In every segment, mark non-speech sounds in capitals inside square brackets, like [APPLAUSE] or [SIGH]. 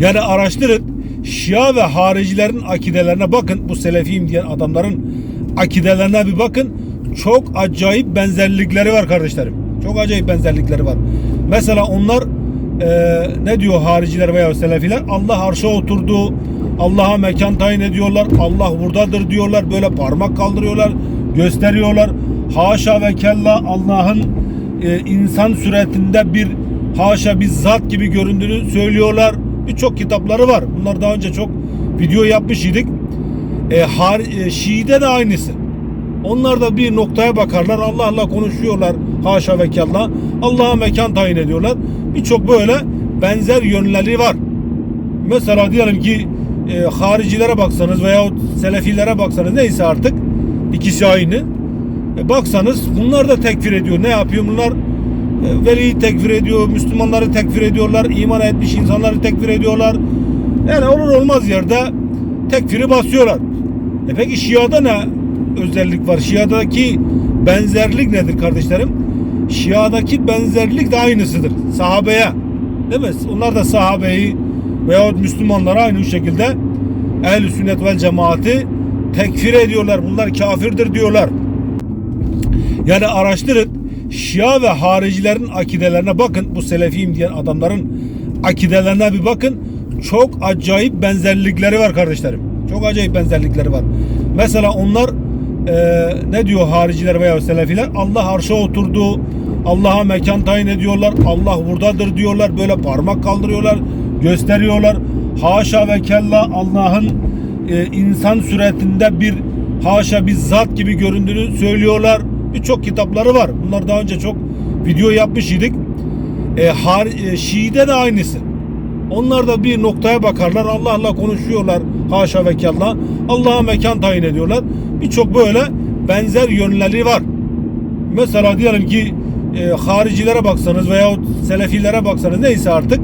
Yani araştırın. Şia ve haricilerin akidelerine bakın. Bu selefiyim diyen adamların akidelerine bir bakın. Çok acayip benzerlikleri var kardeşlerim. Çok acayip benzerlikleri var. Mesela onlar e, ne diyor hariciler veya selefiler? Allah arşa oturdu. Allah'a mekan tayin ediyorlar. Allah buradadır diyorlar. Böyle parmak kaldırıyorlar. Gösteriyorlar. Haşa ve kella Allah'ın e, insan suretinde bir haşa bir zat gibi göründüğünü söylüyorlar. Birçok kitapları var. Bunlar daha önce çok video yapmış idik. E, har, e, Şii'de de aynısı. Onlar da bir noktaya bakarlar. Allah'la konuşuyorlar. Haşa ve kella. Allah'a mekan tayin ediyorlar. Birçok böyle benzer yönleri var. Mesela diyelim ki e, haricilere baksanız veya selefilere baksanız neyse artık ikisi aynı. E, baksanız bunlar da tekfir ediyor. Ne yapıyor bunlar? Veliyi tekfir ediyor, Müslümanları tekfir ediyorlar, iman etmiş insanları tekfir ediyorlar. Yani olur olmaz yerde tekfiri basıyorlar. E peki Şia'da ne özellik var? Şia'daki benzerlik nedir kardeşlerim? Şia'daki benzerlik de aynısıdır. Sahabeye. Değil mi? Onlar da sahabeyi veyahut Müslümanları aynı şekilde ehl sünnet vel cemaati tekfir ediyorlar. Bunlar kafirdir diyorlar. Yani araştırın. Şia ve haricilerin akidelerine bakın. Bu selefiyim diyen adamların akidelerine bir bakın. Çok acayip benzerlikleri var kardeşlerim. Çok acayip benzerlikleri var. Mesela onlar e, ne diyor hariciler veya selefiler? Allah arşa oturdu. Allah'a mekan tayin ediyorlar. Allah buradadır diyorlar. Böyle parmak kaldırıyorlar. Gösteriyorlar. Haşa ve kella Allah'ın e, insan suretinde bir haşa bir zat gibi göründüğünü söylüyorlar. Birçok kitapları var. Bunlar daha önce çok video yapmış idik. E, har, e, Şii'de de aynısı. Onlar da bir noktaya bakarlar. Allah'la konuşuyorlar. Haşa ve kella. Allah'a mekan tayin ediyorlar. Birçok böyle benzer yönleri var. Mesela diyelim ki e, haricilere baksanız veya selefilere baksanız neyse artık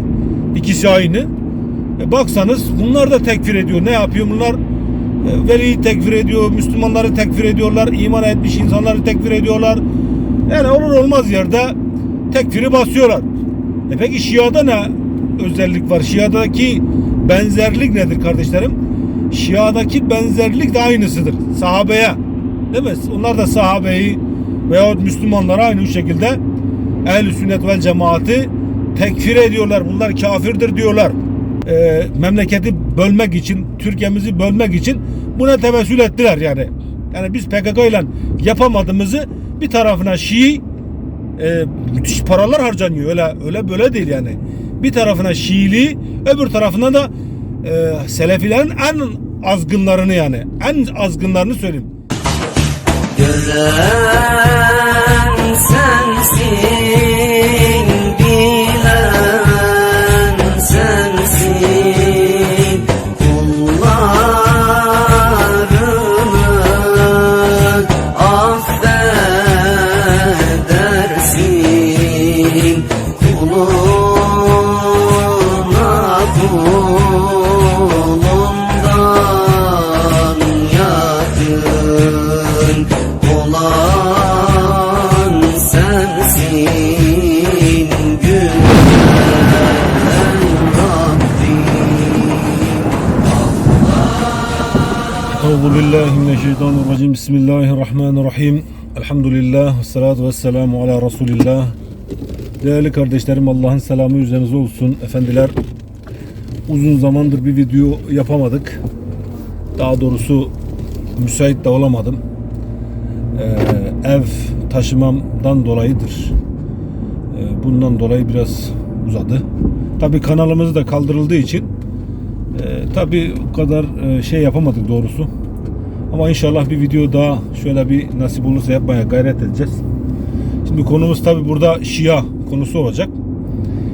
ikisi aynı. E, baksanız bunlar da tekfir ediyor. Ne yapıyor bunlar? Veliyi tekfir ediyor, Müslümanları tekfir ediyorlar, iman etmiş insanları tekfir ediyorlar. Yani olur olmaz yerde tekfiri basıyorlar. E peki Şia'da ne özellik var? Şia'daki benzerlik nedir kardeşlerim? Şia'daki benzerlik de aynısıdır. Sahabeye. Değil mi? Onlar da sahabeyi veyahut Müslümanları aynı şekilde ehl sünnet vel cemaati tekfir ediyorlar. Bunlar kafirdir diyorlar. E, memleketi bölmek için, Türkiye'mizi bölmek için buna tevessül ettiler yani. Yani biz PKK ile yapamadığımızı bir tarafına Şii e, müthiş paralar harcanıyor. Öyle öyle böyle değil yani. Bir tarafına Şiiliği, öbür tarafına da e, Selefilerin en azgınlarını yani. En azgınlarını söyleyeyim. Gören sensin, Rabbim Euzu billahi mineşşeytanirracim. Bismillahirrahmanirrahim. Elhamdülillah ve salatu ve selamu ala Resulillah. Değerli kardeşlerim Allah'ın selamı üzerinize olsun. Efendiler uzun zamandır bir video yapamadık. Daha doğrusu müsait de olamadım. Ee, ev taşımamdan dolayıdır. Ee, bundan dolayı biraz uzadı. Tabi kanalımız da kaldırıldığı için ee, tabii o kadar e, şey yapamadık doğrusu. Ama inşallah bir video daha şöyle bir nasip olursa yapmaya gayret edeceğiz. Şimdi konumuz tabii burada Şia konusu olacak.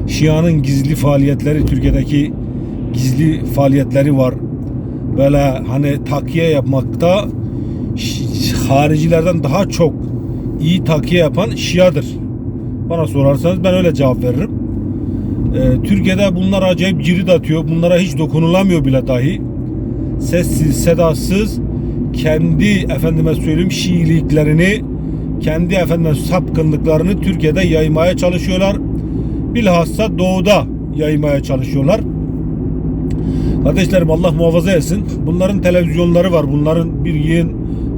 Şia'nın gizli faaliyetleri, Türkiye'deki gizli faaliyetleri var. Böyle hani takiye yapmakta haricilerden daha çok iyi takiye yapan Şia'dır. Bana sorarsanız ben öyle cevap veririm. Ee, Türkiye'de bunlar acayip cirit atıyor. Bunlara hiç dokunulamıyor bile dahi. Sessiz, sedasız kendi efendime söyleyeyim Şiiliklerini, kendi efendime sapkınlıklarını Türkiye'de yaymaya çalışıyorlar. Bilhassa doğuda yaymaya çalışıyorlar. Kardeşlerim Allah muhafaza etsin. Bunların televizyonları var. Bunların bir yığın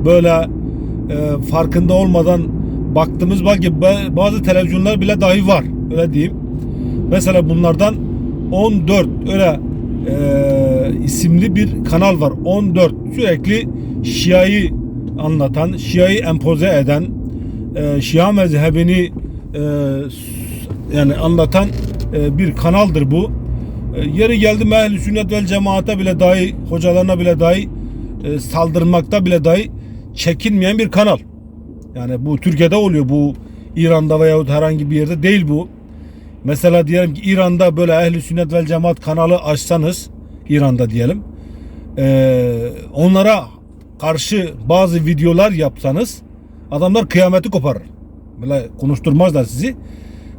böyle e, farkında olmadan baktığımız belki ba- bazı televizyonlar bile dahi var. Öyle diyeyim. Mesela bunlardan 14 öyle e, isimli bir kanal var. 14 sürekli Şia'yı anlatan, Şia'yı empoze eden, e, Şia mezhebini e, yani anlatan e, bir kanaldır bu. E, yeri geldi ehl sünnet vel cemaate bile dahi hocalarına bile dahi e, saldırmakta bile dahi çekinmeyen bir kanal. Yani bu Türkiye'de oluyor bu İran'da veyahut herhangi bir yerde değil bu. Mesela diyelim ki İran'da böyle ehli sünnet vel cemaat kanalı açsanız İran'da diyelim e, onlara karşı bazı videolar yapsanız adamlar kıyameti koparır. Böyle konuşturmazlar sizi.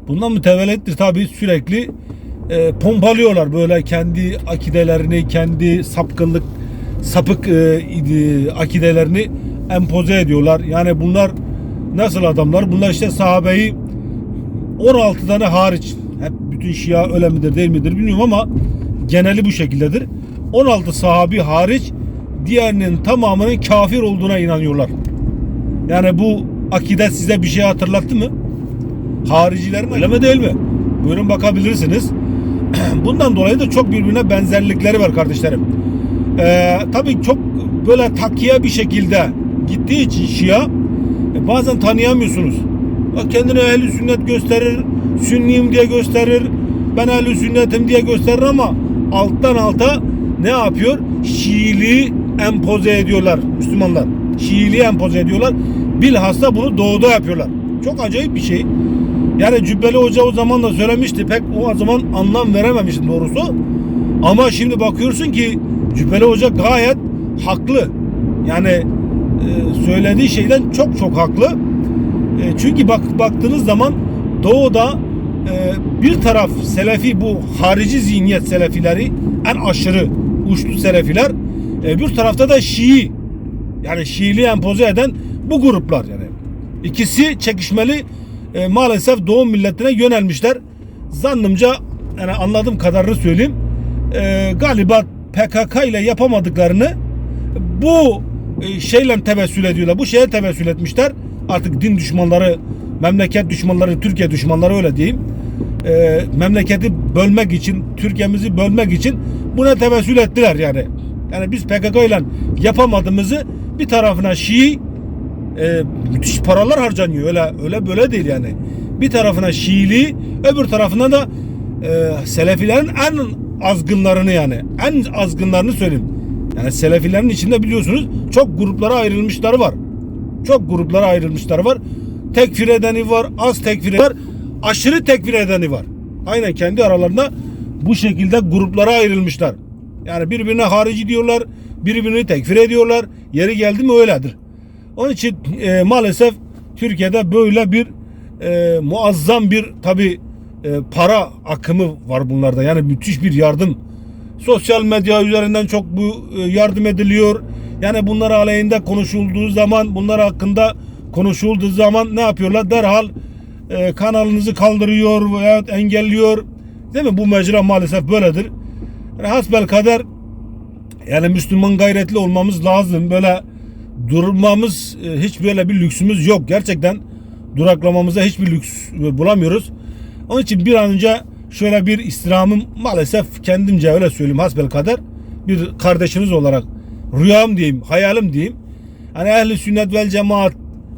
Bundan mütevellettir tabii sürekli e, pompalıyorlar böyle kendi akidelerini, kendi sapkınlık, sapık e, akidelerini empoze ediyorlar. Yani bunlar nasıl adamlar? Bunlar işte sahabeyi 16 tane hariç hep bütün Şia öyle midir değil midir bilmiyorum ama geneli bu şekildedir. 16 sahabi hariç diğerinin tamamının kafir olduğuna inanıyorlar. Yani bu akide size bir şey hatırlattı mı? Haricilerin öyle mi değil mi? Buyurun bakabilirsiniz. [CLEARS THROAT] Bundan dolayı da çok birbirine benzerlikleri var kardeşlerim. Ee, tabii çok böyle takiye bir şekilde gittiği için Şia e, bazen tanıyamıyorsunuz. Bak kendini ehli sünnet gösterir, sünniyim diye gösterir, ben ehli sünnetim diye gösterir ama alttan alta ne yapıyor? Şiiliği empoze ediyorlar Müslümanlar. Şiiliği empoze ediyorlar. Bilhassa bunu doğuda yapıyorlar. Çok acayip bir şey. Yani Cübbeli Hoca o zaman da söylemişti. Pek o zaman anlam verememiştim doğrusu. Ama şimdi bakıyorsun ki Cübbeli Hoca gayet haklı. Yani söylediği şeyden çok çok haklı. E, çünkü bak baktığınız zaman doğuda e, bir taraf selefi bu harici zihniyet selefileri en aşırı uçlu selefiler. E, bir tarafta da Şii yani Şiiliği empoze eden bu gruplar yani. İkisi çekişmeli e, maalesef doğu milletine yönelmişler. Zannımca yani anladığım kadarını söyleyeyim. E, galiba PKK ile yapamadıklarını bu şeyle tevessül ediyorlar. Bu şeye tevessül etmişler. Artık din düşmanları, memleket düşmanları, Türkiye düşmanları öyle diyeyim. E, memleketi bölmek için, Türkiye'mizi bölmek için buna tevessül ettiler yani. Yani biz PKK ile yapamadığımızı bir tarafına Şii e, müthiş paralar harcanıyor. Öyle öyle böyle değil yani. Bir tarafına Şiiliği, öbür tarafına da e, Selefilerin en azgınlarını yani en azgınlarını söyleyeyim. Yani Selefilerin içinde biliyorsunuz çok gruplara ayrılmışları var. Çok gruplara ayrılmışları var. Tekfir edeni var, az tekfir edeni var, aşırı tekfir edeni var. Aynen kendi aralarında bu şekilde gruplara ayrılmışlar. Yani birbirine harici diyorlar, birbirini tekfir ediyorlar. Yeri geldi mi öyledir. Onun için e, maalesef Türkiye'de böyle bir e, muazzam bir tabi para akımı var bunlarda. Yani müthiş bir yardım. Sosyal medya üzerinden çok bu e, yardım ediliyor. Yani bunlar aleyhinde konuşulduğu zaman, bunlar hakkında konuşulduğu zaman ne yapıyorlar? Derhal e, kanalınızı kaldırıyor veya engelliyor. Değil mi? Bu mecra maalesef böyledir. Yani hasbel kader yani Müslüman gayretli olmamız lazım. Böyle durmamız e, hiç böyle bir lüksümüz yok. Gerçekten duraklamamıza hiçbir lüks e, bulamıyoruz. Onun için bir an önce şöyle bir istirhamım maalesef kendimce öyle söyleyeyim hasbel kader bir kardeşiniz olarak rüyam diyeyim, hayalim diyeyim. Hani ehli sünnet vel cemaat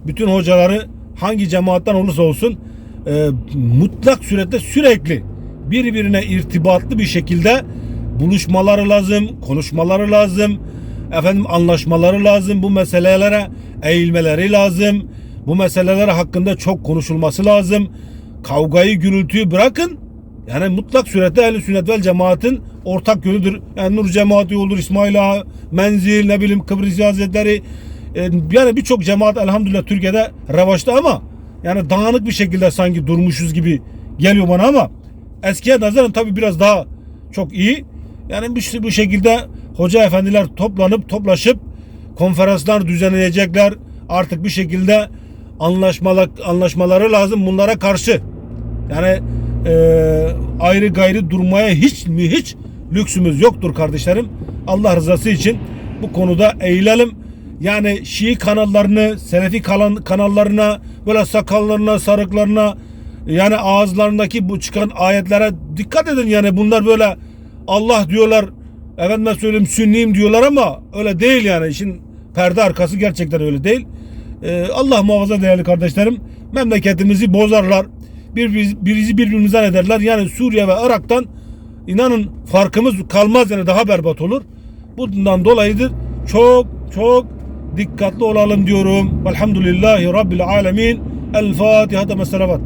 bütün hocaları hangi cemaatten olursa olsun e, mutlak surette sürekli birbirine irtibatlı bir şekilde buluşmaları lazım, konuşmaları lazım, efendim anlaşmaları lazım, bu meselelere eğilmeleri lazım, bu meseleler hakkında çok konuşulması lazım. Kavgayı, gürültüyü bırakın. Yani mutlak surette ehl sünnet vel cemaatin ortak yönüdür. Yani Nur cemaati olur, İsmail Ağa, Menzil, ne bileyim Kıbrıs Hazretleri. E, yani birçok cemaat elhamdülillah Türkiye'de revaçta ama yani dağınık bir şekilde sanki durmuşuz gibi geliyor bana ama eskiye nazaran tabii biraz daha çok iyi. Yani bu, bu şekilde hoca efendiler toplanıp toplaşıp konferanslar düzenleyecekler. Artık bir şekilde anlaşmalar, anlaşmaları lazım bunlara karşı. Yani e, ayrı gayrı durmaya hiç mi hiç lüksümüz yoktur kardeşlerim. Allah rızası için bu konuda eğilelim. Yani Şii kanallarını, Selefi kanallarına, böyle sakallarına, sarıklarına, yani ağızlarındaki bu çıkan ayetlere dikkat edin yani bunlar böyle Allah diyorlar, efendime söyleyeyim sünniyim diyorlar ama öyle değil yani işin perde arkası gerçekten öyle değil. Ee, Allah muhafaza değerli kardeşlerim memleketimizi bozarlar. Bir, birisi birbirimizden ederler. Yani Suriye ve Irak'tan inanın farkımız kalmaz yani daha berbat olur. Bundan dolayıdır çok çok dikkatli olalım diyorum. Velhamdülillahi Rabbil Alemin. El Fatiha. Mesele var.